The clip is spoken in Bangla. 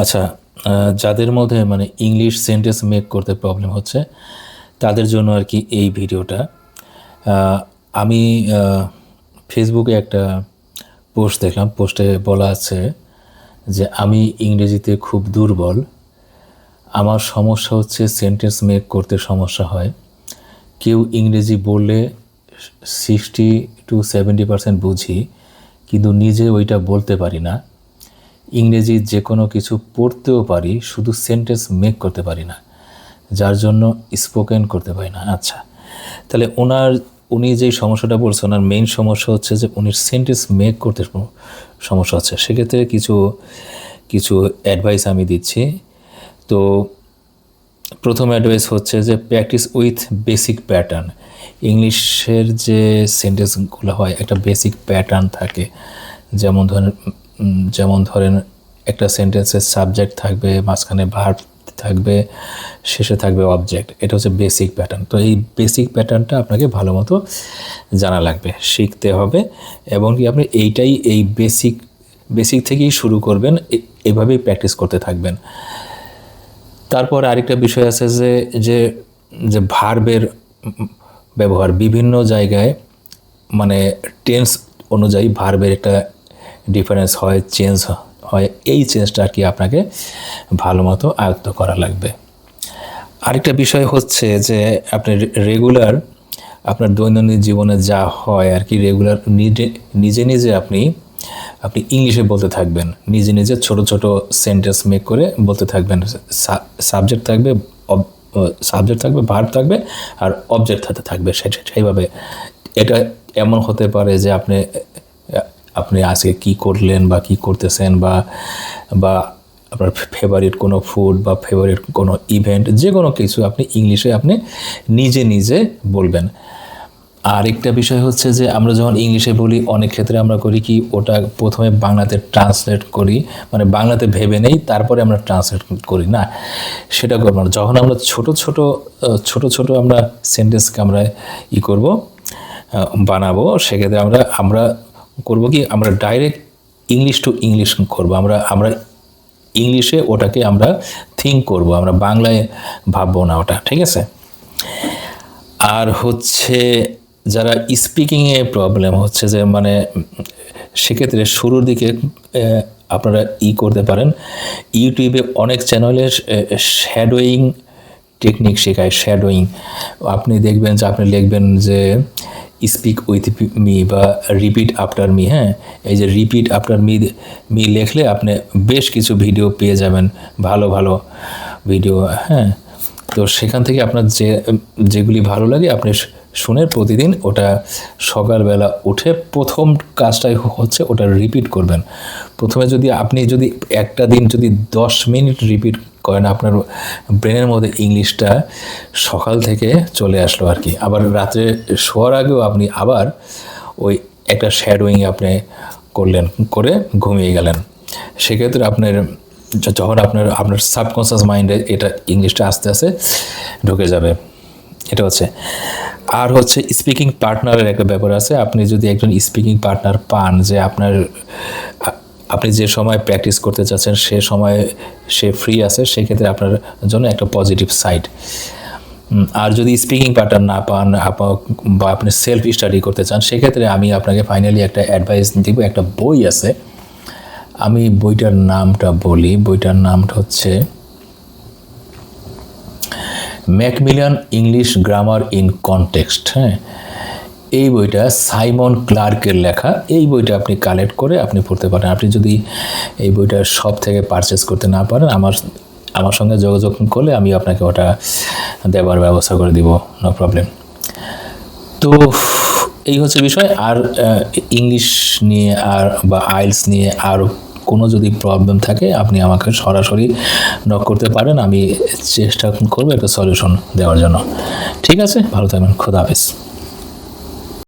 আচ্ছা যাদের মধ্যে মানে ইংলিশ সেন্টেন্স মেক করতে প্রবলেম হচ্ছে, তাদের জন্য আর কি এই ভিডিওটা। আমি ফেসবুকে একটা পোস্ট দেখলাম। পোস্টে বলা আছে যে, আমি ইংরেজিতে খুব দুর্বল। আমার সমস্যা হচ্ছে সেন্টেন্স মেক করতে সমস্যা হয়। কেউ ইংরেজি বললে সিক্সটি টু সেভেন্টি পার্সেন্ট বুঝি, কিন্তু নিজে ওইটা বলতে পারি না। ইংরেজি যে কোনো কিছু পড়তেও পারি, শুধু সেন্টেন্স মেক করতে পারি না। যার জন্য স্পোকেন করতে পারি না। আচ্ছা তাহলে ওনার, উনি যেই সমস্যাটা বলছে ওনার মেইন সমস্যা হচ্ছে যে উনি সেন্টেন্স মেক করতে সমস্যা হচ্ছে। সেক্ষেত্রে কিছু কিছু অ্যাডভাইস আমি দিচ্ছি। তো প্রথম অ্যাডভাইস হচ্ছে যে প্র্যাকটিস উইথ বেসিক প্যাটার্ন ইংলিশের যে সেন্টেন্সগুলো হয়, একটা বেসিক প্যাটার্ন থাকে। যেমন ধরেন যেমন ধরেন একটা সেন্টেন্সের সাবজেক্ট থাকবে, মাঝখানে ভার্ব থাকবে, শেষে থাকবে অবজেক্ট এটা হচ্ছে বেসিক প্যাটার্ন তো এই বেসিক প্যাটার্নটা আপনাকে ভালো মতো জানা লাগবে, শিখতে হবে এবং কি আপনি এইটাই এই বেসিক বেসিক থেকেই শুরু করবেন এভাবেই প্র্যাকটিস করতে থাকবেন। তারপর আরেকটা বিষয় আছে যে যে যে ভার্বের ব্যবহার বিভিন্ন জায়গায় মানে টেন্স অনুযায়ী ভার্বের একটা ডিফারেন্স হয় চেঞ্জ হয়, এই চেঞ্জটা আর কি আপনাকে ভালো মতো আয়ত্ত করা লাগবে? আরেকটা বিষয় হচ্ছে যে আপনি রেগুলার আপনার দৈনন্দিন জীবনে যা হয় আর কি রেগুলার নিজে নিজে নিজে আপনি আপনি ইংলিশে বলতে থাকবেন। নিজে নিজে ছোট ছোট সেন্টেন্স মেক করে বলতে থাকবেন। সাবজেক্ট থাকবে সাবজেক্ট থাকবে ভার্ব থাকবে আর অবজেক্ট হাতে থাকবে সেইভাবে। এটা এমন হতে পারে যে আপনি আপনি আজকে কি করলেন বা কি করতেছেন বা বা আপনার ফেভারিট কোনো ফুড বা ফেভারিট কোনো ইভেন্ট যে কোনো কিছু আপনি ইংলিশে আপনি নিজে নিজে বলবেন। আরেকটা বিষয় হচ্ছে যে আমরা যখন ইংলিশে বলি, অনেক ক্ষেত্রে আমরা করি কি, ওটা প্রথমে বাংলাতে ট্রান্সলেট করি মানে বাংলাতে ভেবে নেই, তারপরে আমরা ট্রান্সলেট করি, না? সেটা করব না যখন আমরা ছোট ছোট ছোট ছোট আমরা সেন্টেন্সকে আমরা ই করব বানাবো, সেক্ষেত্রে আমরা আমরা করব কি? আমরা ডাইরেক্ট ইংলিশ টু ইংলিশ করব। আমরা আমরা ইংলিশে ওটাকে আমরা থিঙ্ক করব। আমরা বাংলায় ভাববো না ওটা, ঠিক আছে? আর হচ্ছে যারা স্পিকিংয়ে প্রবলেম হচ্ছে যে মানে সেক্ষেত্রে শুরুর দিকে আপনারা ই করতে পারেন। ইউটিউবে অনেক চ্যানেলে শ্যাডোয়িং টেকনিক শেখায় শ্যাডোয়িং আপনি দেখবেন যে, আপনি লিখবেন যে স্পিক উইথ মি বা রিপিট আফটার মি হ্যাঁ? এই যে রিপিট আফটার মি মি লিখলে আপনি বেশ কিছু ভিডিও পেয়ে যাবেন, ভালো ভালো ভিডিও হ্যাঁ? তো সেখান থেকে আপনার যে, যেগুলি ভালো লাগে, আপনি শুনে প্রতিদিন ওটা সকালবেলা উঠে প্রথম কাজটাই হচ্ছে ওটা রিপিট করবেন। প্রথমে যদি আপনি যদি একটা দিন যদি দশ মিনিট রিপিট করেন, আপনার ব্রেনের মধ্যে ইংলিশটা সকাল থেকে চলে আসলো আর কি। আবার রাত্রে শোয়ার আগেও আপনি আবার ওই একটা শ্যাডোয়িং আপনি করলেন, করে ঘুমিয়ে গেলেন। সেক্ষেত্রে আপনার যখন আপনার আপনার সাবকনসিয়াস মাইন্ডে এটা ইংলিশটা আস্তে আস্তে ঢুকে যাবে। এটা হচ্ছে। আর হচ্ছে স্পিকিং পার্টনারের একটা ব্যাপার আছে। আপনি যদি একজন স্পিকিং পার্টনার পান যে আপনার, আপনি যে সময় প্র্যাকটিস করতে চাচ্ছেন সে সময় সে ফ্রি আছে, সেক্ষেত্রে আপনার জন্য একটা পজিটিভ সাইড আর যদি স্পিকিং পার্টনার না পান বা আপনি সেলফ স্টাডি করতে চান, সেক্ষেত্রে আমি আপনাকে ফাইনালি একটা অ্যাডভাইস দিব, একটা বই আছে। আমি বইটার নামটা বলি, বইটার নামটা হচ্ছে Macmillan English grammar in context হ্যাঁ? এই বইটা সাইমন ক্লার্কের লেখা। এই বইটা আপনি কালেক্ট করে আপনি পড়তে পারেন। আপনি যদি এই বইটা সব থেকে পারচেস করতে না পারেন, আমার আমার সঙ্গে যোগাযোগ করলে আমি আপনাকে ওটা দেওয়ার ব্যবস্থা করে দিব নো প্রবলেম তো এই হচ্ছে বিষয়। আর ইংলিশ নিয়ে আর বা আইলস নিয়ে আর কোনো যদি প্রবলেম থাকে, আপনি আমাকে সরাসরি নক করতে পারেন, আমি চেষ্টা করব একটা সলিউশন দেওয়ার জন্য। ঠিক আছে? ভালো থাকবেন। খোদা হাফেজ।